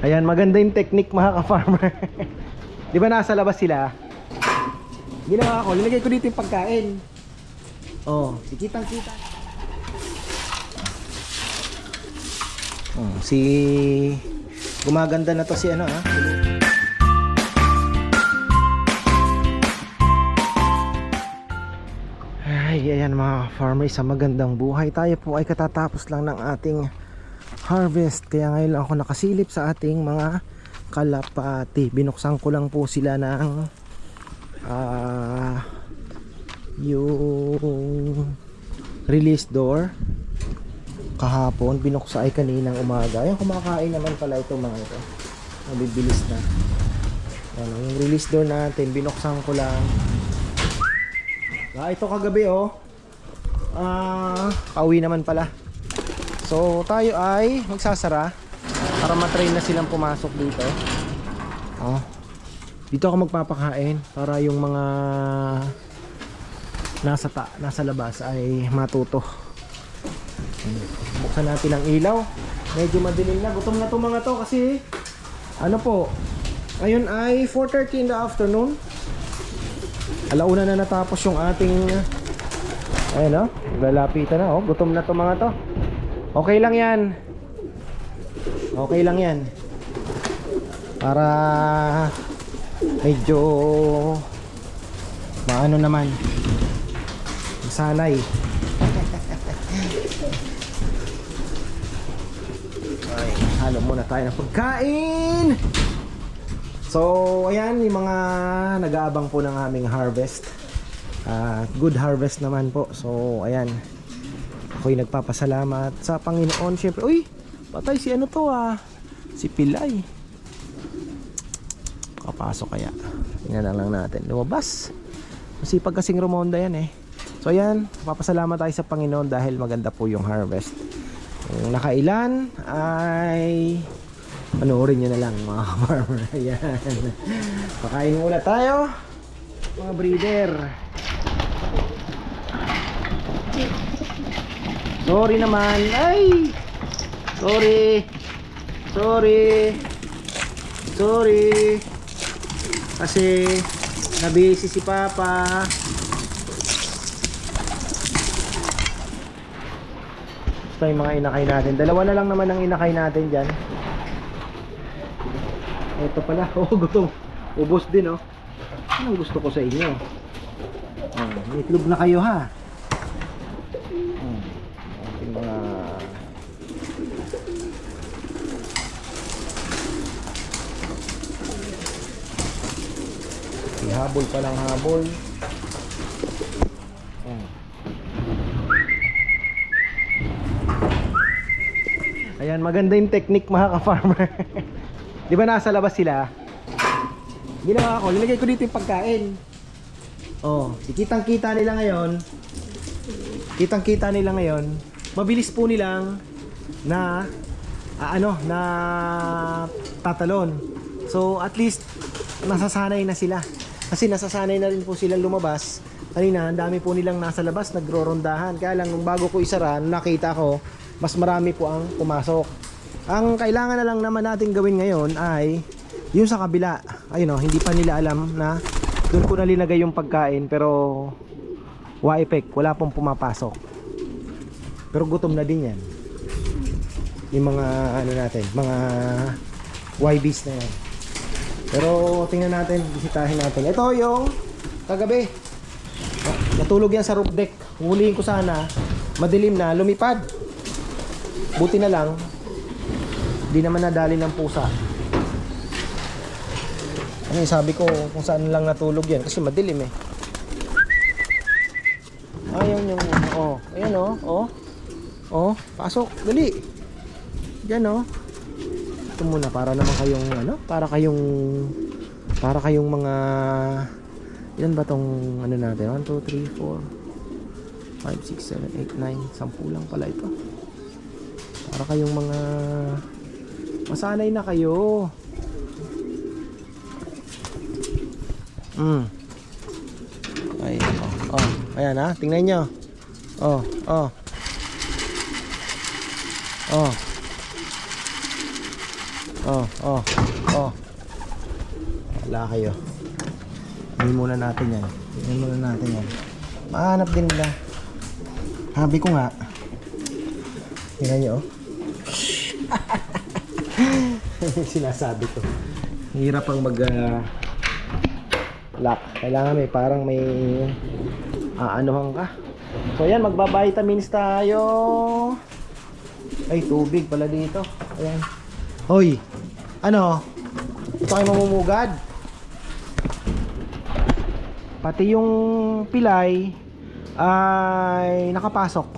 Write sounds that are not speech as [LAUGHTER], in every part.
Ayan, maganda yung technique mga ka-farmer. Di ba nasa labas sila? Ginawa ko, nilagay ko dito yung pagkain. Oh, sikitang kita. Oh, si gumaganda na to si ano ah. Ay, ayan mga farmers, sa magandang buhay. Tayo po ay katatapos lang ng ating harvest. Kaya ngayon lang ako nakasilip sa ating mga kalapati. Binuksan ko lang po sila ng ah yung release door. Kahapon binuksa ay kaninang umaga. Yung kumakain naman pala ito mga ito. Mabibilis na. Ano, yung release door natin binuksan ko lang. Ah, ito kagabi oh. Ah pauwi naman pala so tayo ay magsasara para matrain na silang pumasok dito. Oh. Dito ako magpapakain para yung mga nasa ta nasa labas ay matuto. Buksan natin ang ilaw. Medyo madilim na. Gutom na to mga to kasi ano po? Ngayon ay 4.30 in the afternoon. Alauna na natapos yung ating ayun o lalapitan na oh. Gutom na to mga to okay lang yan. Okay lang yan. Para medyo maano naman. Sanay ay [LAUGHS] halo muna tayo ng pagkain! So ayan yung mga nag-aabang po ng aming harvest. Ah, good harvest naman po. So ayan ako'y nagpapasalamat sa Panginoon. Syempre uy patay si ano to ah si Pilay. Kapasok kaya. Tingnan na lang natin. Lumabas. Masipag kasing rumonda yan eh. So ayan papasalamat tayo sa Panginoon dahil maganda po yung harvest. Kung nakailan ay panoorin nyo na lang mga [LAUGHS] farmer. Ayan. Pakain muna tayo mga breeder sorry naman. Ay! Sorry. Sorry. Sorry. Kasi nabisi si Papa. Ito yung mga inakay natin. Dalawa na lang naman ang inakay natin dyan. Ito pala. [LAUGHS] Oh gutom. Ubos din oh. Anong gusto ko sa inyo? Oh, itlog na kayo ha Ihabol pa lang habol. Ayan, maganda yung technique mga ka-farmer. [LAUGHS] Di ba nasa labas sila? Ginawa ko, nilagay ko dito yung pagkain. Oh, kitang kita nila ngayon. Kitang kita nila ngayon. Mabilis po nilang na ah, ano, na tatalon. So, at least nasasanay na sila. Kasi nasasanay na rin po silang lumabas. Kanina, ang dami po nilang nasa labas, nagrorondahan. Kaya lang, nung bago ko isara, nakita ko, mas marami po ang pumasok. Ang kailangan na lang naman natin gawin ngayon ay yung sa kabila. Ayun o, hindi pa nila alam na doon ko nalinagay yung pagkain pero wa effect, wala pong pumapasok. Pero gutom na din yan. Yung mga ano natin, mga YBs na yan. Pero tingnan natin, bisitahin natin. Ito yung kagabi. Ah, Natulog yan sa roof deck. Huliin ko sana. Madilim na, lumipad. Buti na lang, di naman nadali ng pusa. Ano sabi ko kung saan lang natulog yan kasi madilim eh. Ayun yung oh, ayan oh, oh. Oh, pasok, dali. Diyan oh. Ito muna para naman kayong ano, para kayong para kayong mga ilan ba tong ano natin? 1 2 3 4 5 6 7 8 9 10 lang pala ito. Para kayong mga masanay na kayo. Mm. Ay, oh, oh, ayan ha, tingnan nyo. Oh, oh. Oh. Oh, oh, oh. Wala kayo. Hindi muna natin yan. Hindi muna natin yan. Mahanap din nila. Sabi ko nga. Tingnan nyo, oh. [LAUGHS] Sinasabi ko. Hirap ang mag ah, lock. Kailangan may parang may aanuhan ka. So yan, magbabitamins tayo. Ay, tubig pala dito. Ayan. Hoy, ano? Ito kayo mamumugad. Pati yung pilay ay nakapasok.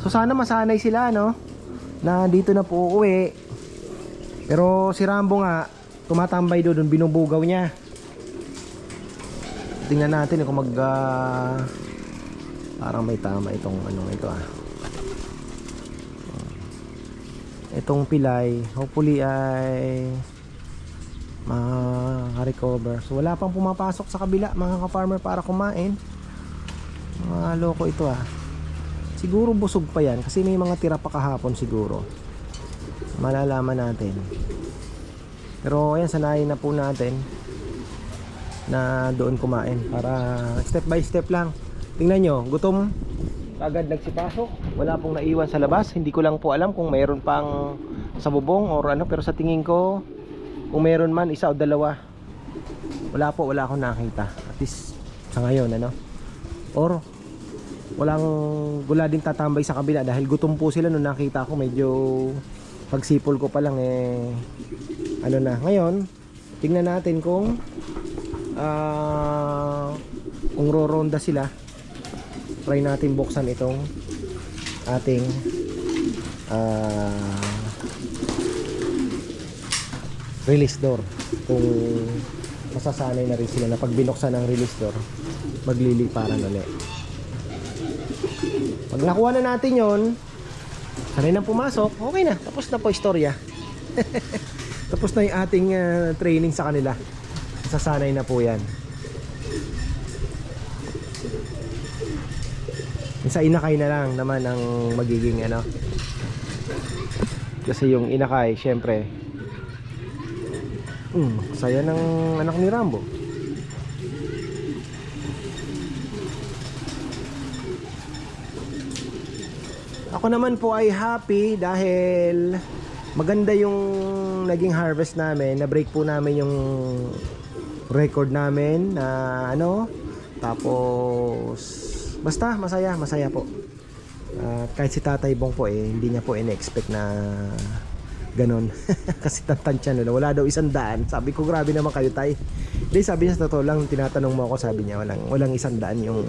So sana masanay sila, no? Na dito na po uuwi. Pero si Rambo nga, tumatambay doon, binubugaw niya. Tingnan natin kung mag... ah, parang may tama itong ano ito ah. Itong pilay, hopefully ay maka-recover. So wala pang pumapasok sa kabila mga ka-farmer para kumain. Mga loko ito ah. Siguro busog pa yan kasi may mga tira pa kahapon siguro. Malalaman natin. Pero ayan, sanayin na po natin na doon kumain para step by step lang. Tingnan nyo, gutom. Agad nagsipasok. Wala pong naiwan sa labas. Hindi ko lang po alam kung mayroon pang sa bubong or ano. Pero sa tingin ko, kung meron man, isa o dalawa. Wala po, wala akong nakita. At least sa ngayon, ano. Or walang gula din tatambay sa kabila dahil gutom po sila nung nakita ko medyo pagsipol ko pa lang eh ano na ngayon tingnan natin kung ah kung roronda sila try natin buksan itong ating ah release door. Kung masasanay na rin sila na pag binuksan ang release door magliliparan ulit. Pag nakuha na natin yon sanay na pumasok. Okay na tapos na po istorya. [LAUGHS] Tapos na yung ating ah, training sa kanila. Sasanay na po yan sa inakay na lang naman ang magiging ano kasi yung inakay syempre mm, saya ng anak ni Rambo Ako naman po ay happy dahil maganda yung naging harvest namin. Na-break po namin yung record namin na ano. Tapos basta masaya, masaya po. At kahit si Tatay Bong po eh, hindi niya po in-expect na ganon. [LAUGHS] Kasi tantansya nila. Wala daw isang daan. Sabi ko, grabe naman kayo tay. Hindi, sabi niya sa totoo lang, tinatanong mo ako, sabi niya, walang, walang isang daan yung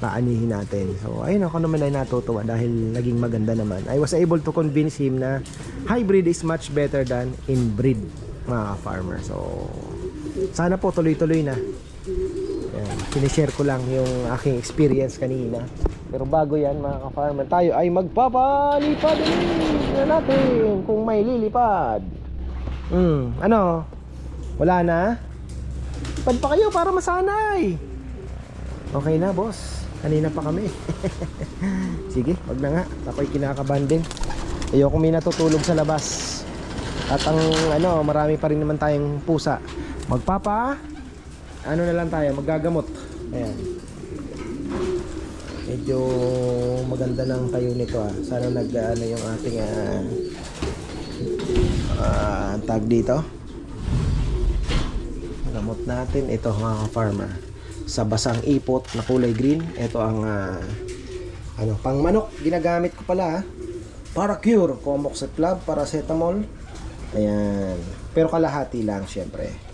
paanihin natin. So, ayun ako naman ay natutuwa dahil naging maganda naman. I was able to convince him na hybrid is much better than inbreed mga farmer. So, sana po tuloy-tuloy na. Sinishare ko lang yung aking experience kanina. Pero bago yan mga ka-farmer, tayo ay magpapalipad na natin kung may lilipad. Hmm, ano? Wala na? Lipad pa kayo para masanay. Okay na, boss. Kanina pa kami. [LAUGHS] Sige, wag na nga. Ako'y kinakabahan din. Ayoko may natutulog sa labas. At ang ano, marami pa rin naman tayong pusa. Magpapa, ano na lang tayo, maggagamot. Ayan. Medyo maganda ng tayo nito ah. Sana nag ano yung ating ah, ah, tag dito. Gamot natin ito mga farmer sa basang ipot na kulay green. Ito ang ah, ano, pang manok ginagamit ko pala ah. Para cure, Comoxiclab, paracetamol. Ayan. Pero kalahati lang syempre.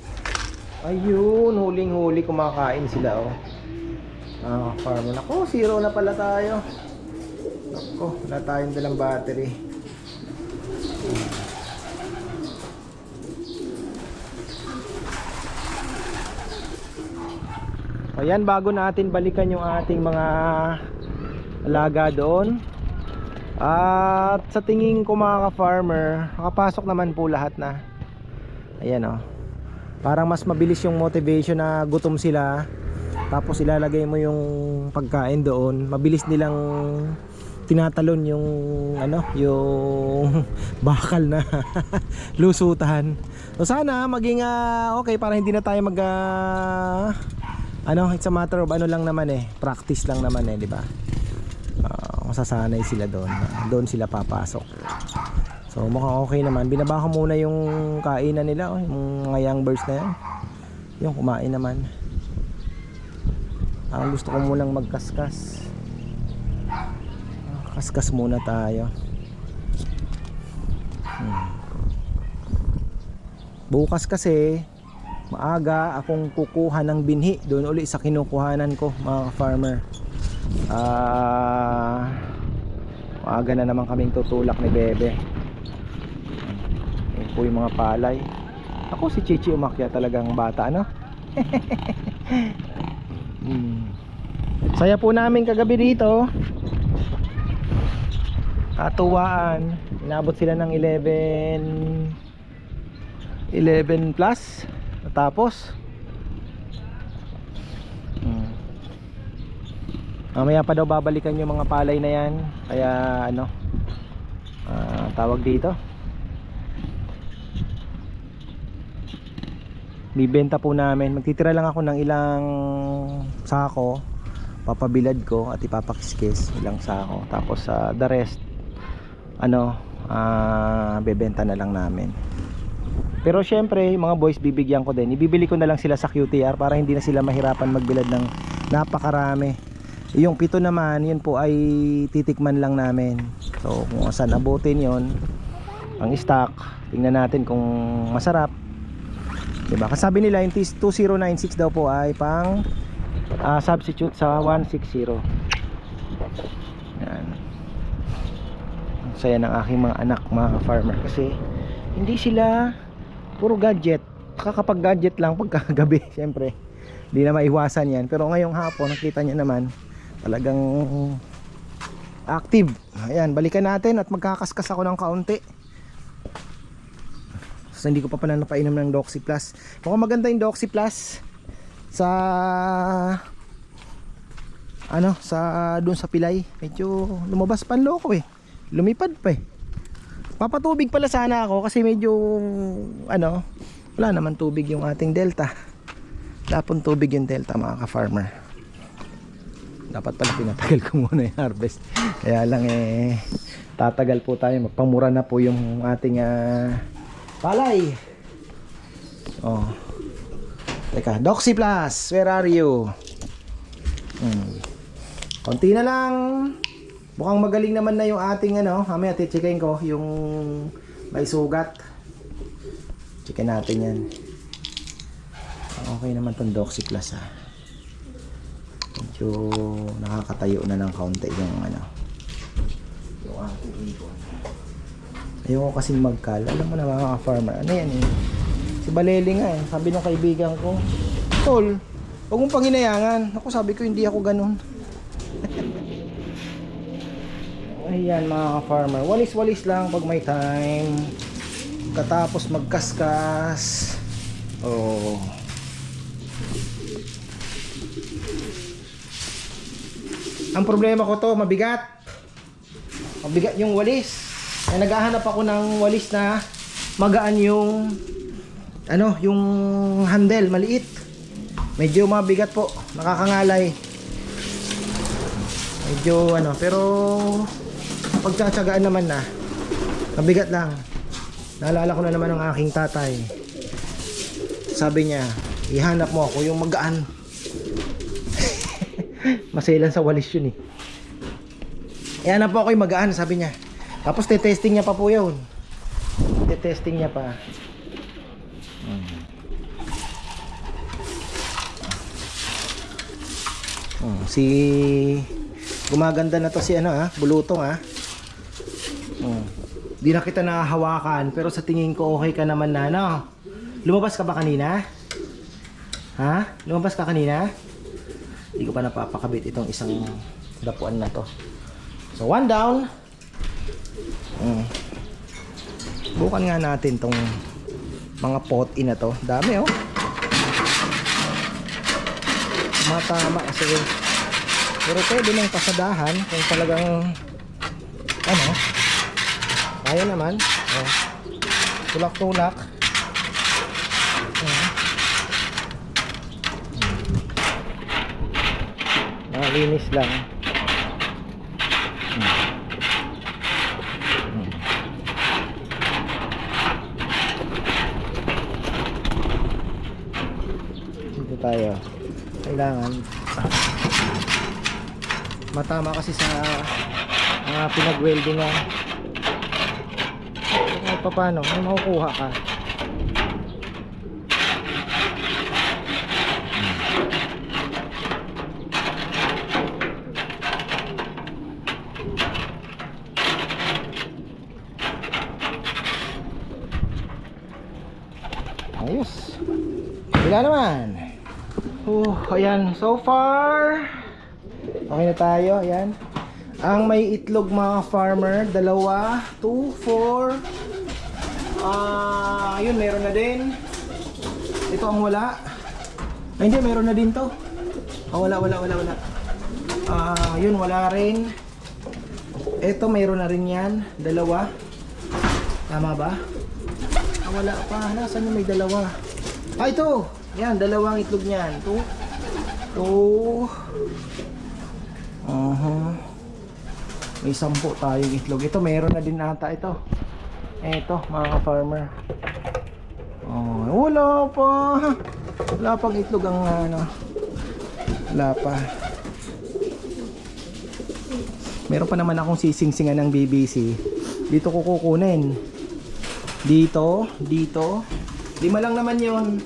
Ayun, huling-huli kumakain sila oh. Ah, farmer. Nako, zero na pala tayo. Nako, wala tayong dalang battery. Ayan, bago natin balikan yung ating mga alaga doon. At sa tingin ko mga ka-farmer, nakapasok naman po lahat na. Ayan oh. Parang mas mabilis yung motivation na gutom sila. Tapos ilalagay mo yung pagkain doon. Mabilis nilang tinatalon yung ano, yung [LAUGHS] bakal na [LAUGHS] lusutan. So sana maging ah, okay para hindi na tayo mag ah, ano, it's a matter of ano lang naman eh, practice lang naman eh, di ba? Ah, masasanay sila doon. Doon sila papasok. So mukhang okay naman. Binaba ko muna yung kainan nila, oh, yung mga young birds na yan. Yung kumain naman. Ang gusto ko munang magkaskas. Kaskas muna tayo. Hmm. Bukas kasi maaga akong kukuha ng binhi doon uli sa kinukuhanan ko mga farmer. Ah, maaga na naman kaming tutulak ni Bebe. Po yung mga palay. Ako si Chichi umakya talagang bata ano? [LAUGHS] hmm. Saya po namin kagabi dito. Katuwaan. Inabot sila ng 11 11 plus. Tapos hmm. Mamaya pa daw babalikan yung mga palay na yan. Kaya ano ah, tawag dito. Bibenta po namin. Magtitira lang ako ng ilang sako. Papabilad ko at ipapakiskis ilang sako. Tapos sa the rest ano ah bebenta na lang namin. Pero syempre, mga boys bibigyan ko din. Ibibili ko na lang sila sa QTR para hindi na sila mahirapan magbilad ng napakarami. Yung pito naman, yun po ay titikman lang namin. So, kung saan abutin yon ang stock, tingnan natin kung masarap. Diba? Kasabi nila yung 2096 daw po ay pang ah, substitute sa 160. Yan. Ang saya ng aking mga anak, mga farmer kasi hindi sila puro gadget. Kakapag gadget lang pagkagabi, [LAUGHS] siyempre. Hindi na maiwasan yan. Pero ngayong hapon, nakita niya naman, talagang active. Ayan, balikan natin at magkakaskas ako ng kaunti. So, hindi ko pa pala napainom ng Doxy Plus. Mukhang maganda yung Doxy Plus sa ano, sa doon sa pilay. Medyo lumabas pa loko eh. Lumipad pa eh. Papatubig pala sana ako kasi medyo ano, wala naman tubig yung ating delta. Lapon tubig yung delta mga ka-farmer. Dapat pala pinatagal ko muna yung harvest. Kaya lang eh tatagal po tayo. Magpamura na po yung ating ah, palay. Oh. Teka, Doxy Plus, where are you? Hmm. Konti na lang. Mukhang magaling naman na yung ating ano, mamaya titchikain ko yung may sugat. Checkin natin yan. Okay naman tong Doxy Plus ha. Medyo nakakatayo na ng kaunti yung ano. Yung ating ibon. Ayoko kasing magkal. Alam mo na mga farmer. Ano yan eh. Si Baleli nga eh. Sabi ng kaibigan ko, Tol, huwag mong panginayangan. Ako sabi ko hindi ako ganun. [LAUGHS] Ayan mga farmer Walis-walis lang pag may time. Katapos magkaskas. Oh. Ang problema ko to, mabigat. Mabigat yung walis. Kaya naghahanap ako ng walis na magaan yung ano, yung handle, maliit. Medyo mabigat po, nakakangalay. Medyo ano, pero pagtsatsagaan naman na. Mabigat lang. Naalala ko na naman ng aking tatay. Sabi niya, ihanap mo ako yung magaan. [LAUGHS] Masailan sa walis yun eh. Ihanap mo ako yung magaan, sabi niya. Tapos te-testing niya pa po yun. Te-testing niya pa. Hmm. Hmm, si gumaganda na to si ano ha, bulutong ha. Hmm. Di na kita nahahawakan pero sa tingin ko okay ka naman na no. Lumabas ka ba kanina? Ha? Lumabas ka kanina? Hindi ko pa napapakabit itong isang dapuan na to. So one down. Hmm. Bukan nga natin tong mga pot in na to. Dami oh. Matama kasi pero pwede nang pasadahan kung talagang Ano? Kaya naman. Oh. Tulak-tulak. Oh. Malinis lang. Dito tayo. Kailangan matama kasi sa mga pinag-weldingan. Kahit pa paano, may makukuha ka. ayan so far okay na tayo ayan ang may itlog mga farmer dalawa 2, 4 ah uh, yun meron na din ito ang wala ay hindi meron na din to oh, wala wala wala wala ah uh, yun wala rin ito mayroon na rin yan. Dalawa. Tama ba? Ah, wala pa. Nasaan yung may dalawa? Ah, ito! Yan, dalawang itlog niyan. 2, ito. Aha. Uh-huh. May sampo tayong itlog. Ito, meron na din ata ito. Ito, mga farmer. Oh, wala pa. Wala pang itlog ang ano. Wala pa. Meron pa naman akong sisingsingan ng BBC. Dito ko kukunin. Dito, dito. Lima lang naman 'yon.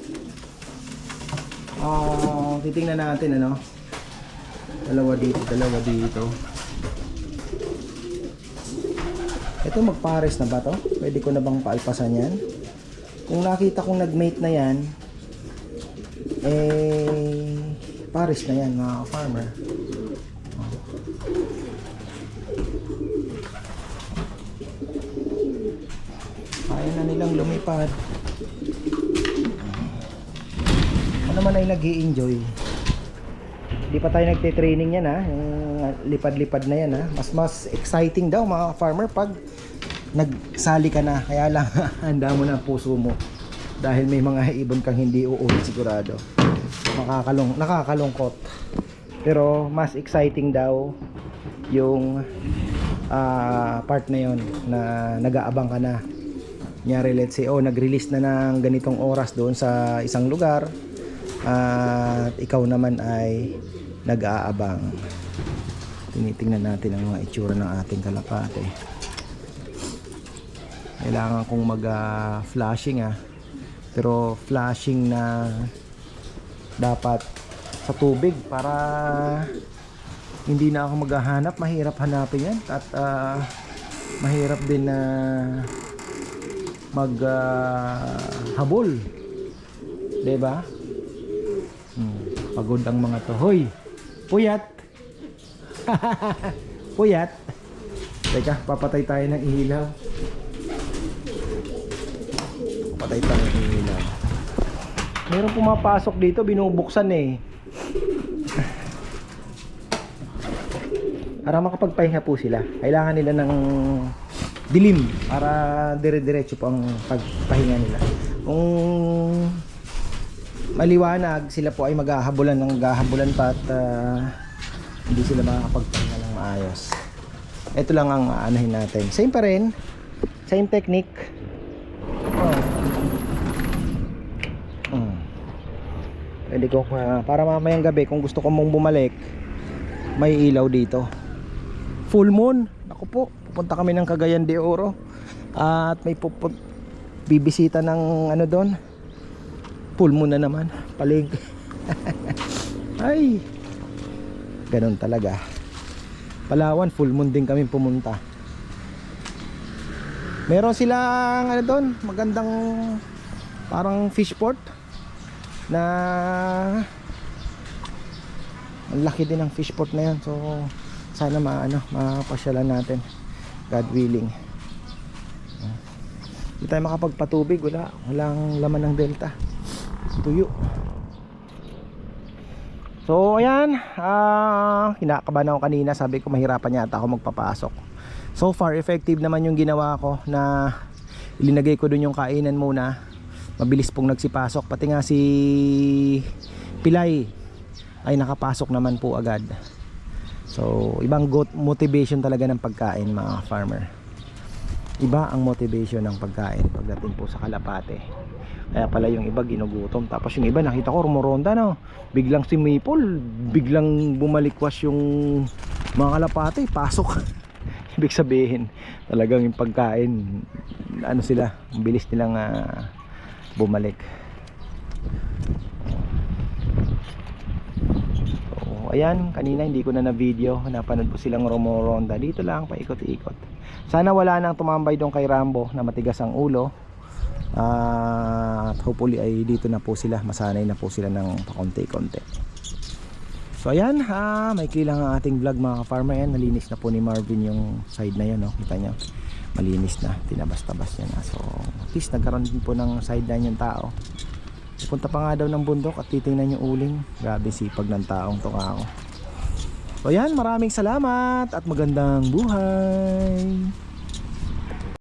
Oh, titingnan natin ano. Dalawa dito, dalawa dito. Ito magpares na ba to? Pwede ko na bang paalpasan yan? Kung nakita kong nag-mate na yan, eh, pares na yan mga farmer. Kaya na nilang lumipad. Ako naman ay nag enjoy Hindi pa tayo nagte-training yan ha. Yung lipad-lipad na yan ha. Mas mas exciting daw mga farmer pag nagsali ka na. Kaya lang [LAUGHS] handa mo na puso mo. Dahil may mga ibon kang hindi uulit sigurado. Makakalung, nakakalungkot. Pero mas exciting daw yung ah, part na yon na nag-aabang ka na. Nyari let's say, oh nag-release na ng ganitong oras doon sa isang lugar at ikaw naman ay nag-aabang. Tinitingnan natin ang mga itsura ng ating kalapate. Kailangan kong mag-flashing ah. Pero flashing na dapat sa tubig para hindi na ako maghahanap. Mahirap hanapin yan. At ah, mahirap din na mag ah, habol. 'Di ba? Pagod ang mga to. Hoy. Puyat. [LAUGHS] Puyat. Teka, papatay tayo ng ilaw. Papatay tayo ng ilaw. Meron pumapasok dito, binubuksan eh. [LAUGHS] Para makapagpahinga po sila. Kailangan nila ng dilim para dire-diretso po ang pagpahinga nila. Kung maliwanag, sila po ay maghahabulan ng maghahabulan pa at ah, hindi sila makakapagpahinga ng maayos. Ito lang ang aanahin natin. Same pa rin. Same technique. Oh. Mm. Pwede ko ah, para mamayang gabi kung gusto ko mong bumalik, may ilaw dito. Full moon. Ako po, pupunta kami ng Cagayan de Oro. At may pupun bibisita ng ano doon. Full moon na naman. Palig. [LAUGHS] Ay. Ganun talaga. Palawan, full moon din kami pumunta. Meron silang ano doon, magandang parang fish port na ang laki din ng fish port na yan. So sana maano, mapasyalan natin. God willing. Hindi tayo makapagpatubig, wala. Walang laman ng delta. Tuyo. So ayan, ah, kinakabahan ako kanina, sabi ko mahirapan yata ako magpapasok. So far, effective naman yung ginawa ko na ilinagay ko dun yung kainan muna. Mabilis pong nagsipasok. Pati nga si Pilay ay nakapasok naman po agad. So, ibang motivation talaga ng pagkain mga farmer. Iba ang motivation ng pagkain pagdating po sa kalapate. Kaya pala yung iba ginugutom. Tapos yung iba nakita ko rumoronda no. Biglang si Maple, biglang bumalikwas yung mga kalapate, pasok. [LAUGHS] Ibig sabihin, talagang yung pagkain, ano sila, bilis nilang ah, bumalik. So, ayan, kanina hindi ko na na-video, napanood ko silang rumoronda. Dito lang, paikot-ikot. Sana wala nang tumambay doon kay Rambo na matigas ang ulo. Ah, at hopefully ay dito na po sila, masanay na po sila ng pakonti-konti. So ayan, ha, may kilang ang ating vlog mga farmer yan. Nalinis na po ni Marvin yung side na yan, no? Kita nyo, malinis na, tinabas-tabas niya na. So at least nagkaroon din po ng sideline yung tao. Punta pa nga daw ng bundok at titingnan yung uling. Grabe sipag ng taong to ako. So ayan, maraming salamat at magandang buhay.